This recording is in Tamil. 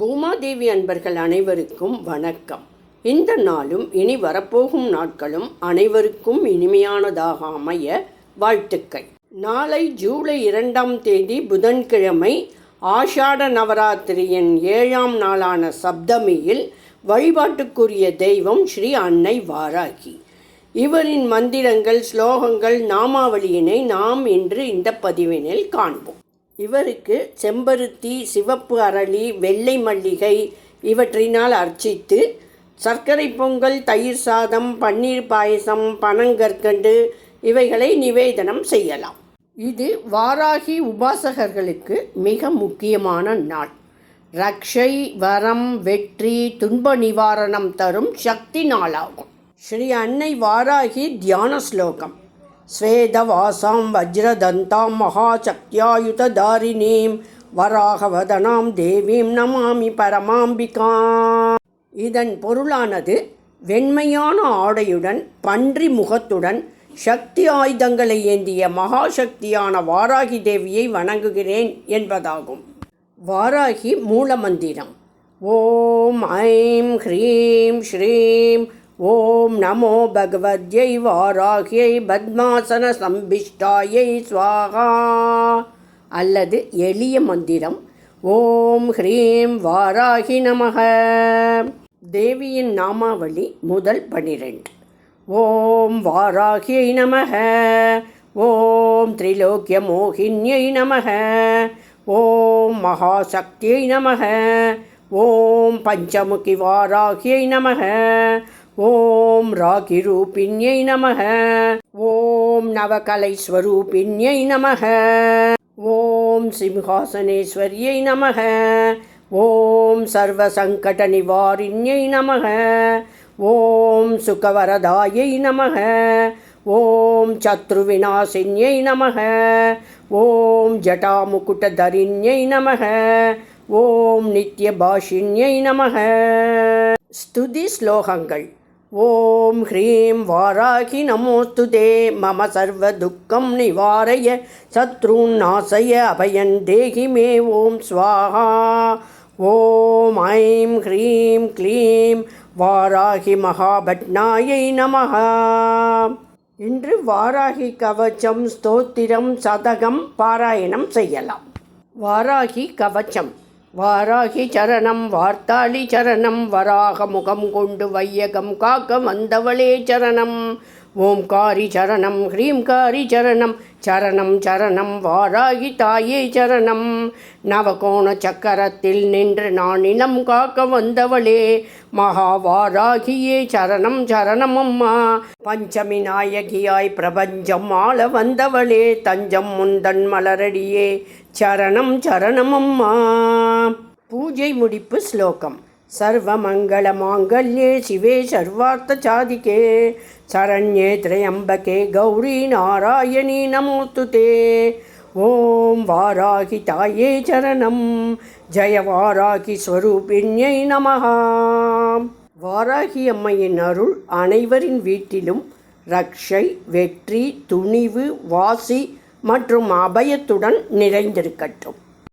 பூமாதேவி அன்பர்கள் அனைவருக்கும் வணக்கம். இந்த நாளும் இனி வரப்போகும் நாட்களும் அனைவருக்கும் இனிமையானதாக அமைய வாழ்த்துக்கள். நாளை ஜூலை இரண்டாம் தேதி புதன்கிழமை ஆஷாட நவராத்திரியின் ஏழாம் நாளான சப்தமியில் வழிபாட்டுக்குரிய தெய்வம் ஸ்ரீ அன்னை வாராகி. இவரின் மந்திரங்கள் ஸ்லோகங்கள் நாமாவளியினை நாம் இன்று இந்த பதிவினில் காண்போம். இவருக்கு செம்பருத்தி சிவப்பு அரளி வெள்ளை மல்லிகை இவற்றினால் அர்ச்சித்து சர்க்கரை பொங்கல் தயிர் சாதம் பன்னீர் பாயசம் பனங்கற்கண்டு இவைகளை நிவேதனம் செய்யலாம். இது வாராகி உபாசகர்களுக்கு மிக முக்கியமான நாள். ரக்ஷை வரம் வெற்றி துன்ப நிவாரணம் தரும் சக்தி நாளாகும். ஸ்ரீ அன்னை வாராகி தியான ஸ்லோகம். ஸ்வேதவாசாம் வஜ்ரதந்தாம் மகாசக்தியாயுததாரிணீம் வராகவதனாம் தேவீம் நமாமி பரமாம்பிகா இதன் பொருளானது வெண்மையான ஆடையுடன் பன்றி முகத்துடன் சக்தி ஆயுதங்களை ஏந்திய மகாசக்தியான வாராகி தேவியை வணங்குகிறேன் என்பதாகும். வாராகி மூலமந்திரம். ஓம் ஐம் ஹ்ரீம் ஸ்ரீம் ஓம் நமோ பகவத்யை வாராகியை பத்மாசன சம்பிஷ்டாயை ஸ்வாகா அல்லது எளிய மந்திரம் ஓம் ஹ்ரீம் வாராகி நமக. தேவியின் நாமாவளி முதல் பனிரெண்டு. ஓம் வாராகியை நமக. ஓம் திரிலோக்கிய மோகின்யை நமக. ஓம் மகாசக்தியை நமக. ஓம் பஞ்சமுகி வாராகியை நமக. ஓம் ராகி ரூபிண்யை நமக. ஓம் நவகலை ஸ்வரூபிண்யை நமக. ஓம் சிம்ஹாசனேஸ்வரியை நமக. ஓம் சர்வசங்கட நிவாரிண்யை நமக. ஓம் சுகவரதாயை நமக. ஓம் சத்ருவிநாசின்யை நமக. ஓம் ஜட்டாமுகுட்டதரிண்யை நமக. ஓம் நித்யபாஷின்யை நமக. ஸ்துதி ஸ்லோகங்கள். ஓம் ஹ்ரீம் வாராகி நமோஸ்து தே. மம சர்வ துக்கம் நிவாரய சத்ருன் நாசய அபயன் தேகி மே. ஓம் ஸ்வாஹா. ஓம் ஐம் ஹ்ரீம் க்ளீம் வாராகி மகாபட்னாயை நமஹ. இன்று வாராகி கவச்சம் ஸ்தோத்திரம் சதகம் பாராயணம் செய்யலாம். வாராகி கவச்சம். வாராகி சரணம் வார்த்தாளி சரணம் வராக முகம் கொண்டு வையகம் காக்க வந்தவளே சரணம். ஓம்காரி சரணம் ஹ்ரீம்காரி சரணம் சரணம் சரணம் வாராகி தாயே சரணம். நவகோண சக்கரத்தில் நின்று நான் இனம் காக்க வந்தவளே மகாவாராகியே சரணம் சரணம் அம்மா. பஞ்சமி நாயகியாய் பிரபஞ்சம் ஆள வந்தவளே தஞ்சம் முந்தன் மலரடியே சரணம் சரணம் அம்மா. பூஜை முடிப்பு ஸ்லோகம் सर्वमङ्गलमाङ्गल्ये शिवे सर्वार्थसाधिके शरण्ये त्र्यम्बके गौरी नारायणी नमोऽस्तु ते ॐ वाराहितायै चरणं ஜெய வாராகி ஸ்வரூபிண்யை நமஹா வாராகி அம்மையின் அருள் அனைவரின் வீட்டிலும் ரக்ஷை வெற்றி துணிவு வாசி மற்றும் அபயத்துடன் நிறைந்திருக்கட்டும்